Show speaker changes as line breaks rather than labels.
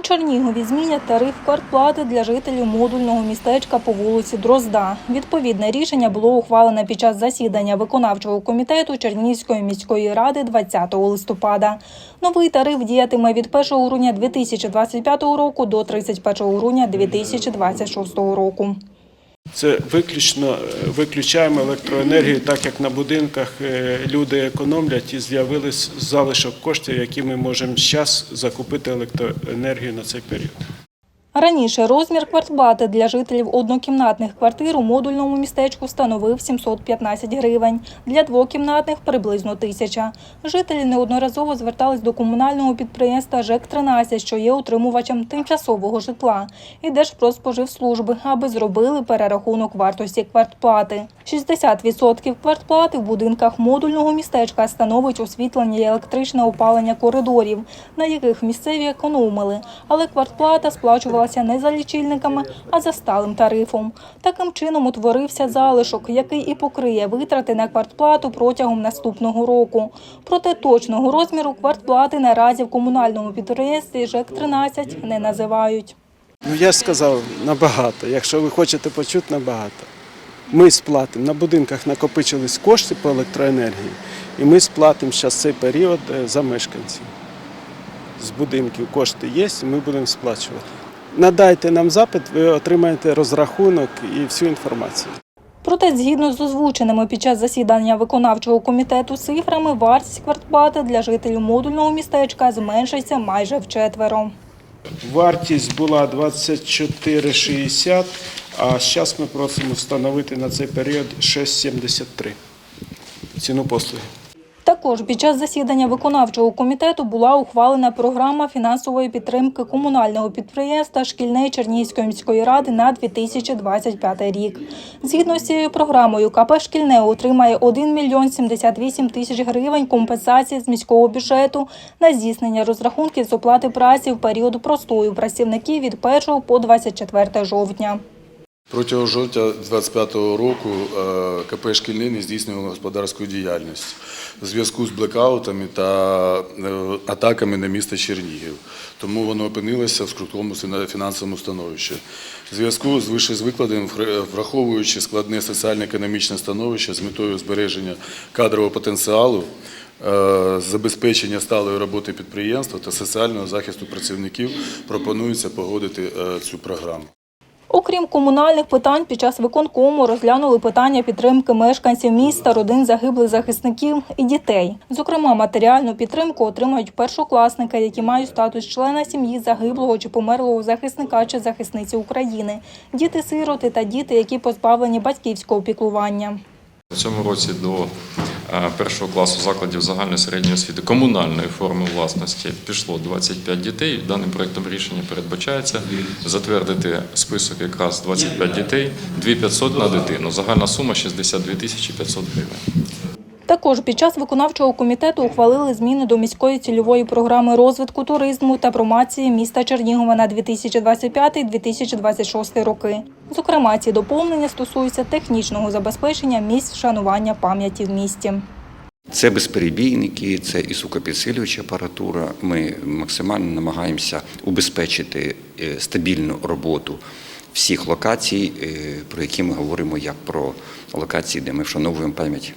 Чернігові змінять тариф квартплати для жителів модульного містечка по вулиці Дрозда. Відповідне рішення було ухвалене під час засідання виконавчого комітету Чернігівської міської ради 20 листопада. Новий тариф діятиме від 1 грудня 2025 року до 31 грудня 2026 року.
Це виключно е, виключаємо електроенергію, так як на будинках е, люди економлять і з'явились залишок коштів, які ми можемо зараз закупити електроенергію на цей період.
Раніше розмір квартплати для жителів однокімнатних квартир у модульному містечку становив 715 гривень, для двокімнатних – приблизно тисяча. Жителі неодноразово звертались до комунального підприємства ЖЕК-13, що є утримувачем тимчасового житла, і Держпродспоживслужби, аби зробили перерахунок вартості квартплати. 60% квартплати в будинках модульного містечка становить освітлення і електричне опалення коридорів, на яких місцеві економили, але квартплата сплачувалася не за лічильниками, а за сталим тарифом. Таким чином утворився залишок, який і покриє витрати на квартплату протягом наступного року. Проте точного розміру квартплати наразі в комунальному підприємстві ЖЕК-13 не називають.
Ну я ж сказав набагато. Якщо ви хочете почути, набагато. Ми сплатимо на будинках накопичились кошти по електроенергії, і ми сплатимо зараз цей період е, за мешканців. З будинків кошти є, і ми будемо сплачувати. Надайте нам запит, ви отримаєте розрахунок і всю інформацію.
Проте, згідно з озвученими під час засідання виконавчого комітету цифрами, вартість квартплати для жителів модульного містечка зменшиться майже вчетверо.
Вартість була 24,60, а зараз ми просимо встановити на цей період 6,73 ціну послуги.
Також під час засідання виконавчого комітету була ухвалена програма фінансової підтримки комунального підприємства Шкільне Чернігівської міської ради на 2025 рік. Згідно з цією програмою, КП «Шкільне» отримає 1 мільйон 78 тисяч гривень компенсації з міського бюджету на здійснення розрахунків з оплати праці в період простою працівників від 1 по 24 жовтня.
Протягом жовтня 2025 року е, КП «Шкільний» здійснювало господарську діяльність у зв'язку з блекаутами та е, атаками на місто Чернігів. Тому воно опинилося в скруткому фінансовому становищі. В зв'язку з вищезвикладеним, враховуючи складне соціально-економічне становище з метою збереження кадрового потенціалу, е, забезпечення сталої роботи підприємства та соціального захисту працівників пропонується погодити цю програму.
Окрім комунальних питань, під час виконкому розглянули питання підтримки мешканців міста, родин загиблих захисників і дітей. Зокрема, матеріальну підтримку отримають першокласники, які мають статус члена сім'ї загиблого чи померлого захисника чи захисниці України, діти-сироти та діти, які позбавлені батьківського піклування.
В цьому році до першого класу закладів загальної середньої освіти комунальної форми власності пішло 25 дітей. Даним проектом рішення передбачається затвердити список якраз 25 дітей, 2500 на дитину. Загальна сума 62 тисячі 500 гривень.
Також під час виконавчого комітету ухвалили зміни до міської цільової програми розвитку туризму та промації міста Чернігова на 2025-2026 роки. Зокрема, ці доповнення стосуються технічного забезпечення місць вшанування пам'яті в місті.
Це безперебійники, це і сукопідсилююча апаратура. Ми максимально намагаємося убезпечити е, стабільну роботу всіх локацій, е, про які ми говоримо як про локації, де ми вшановуємо пам'ять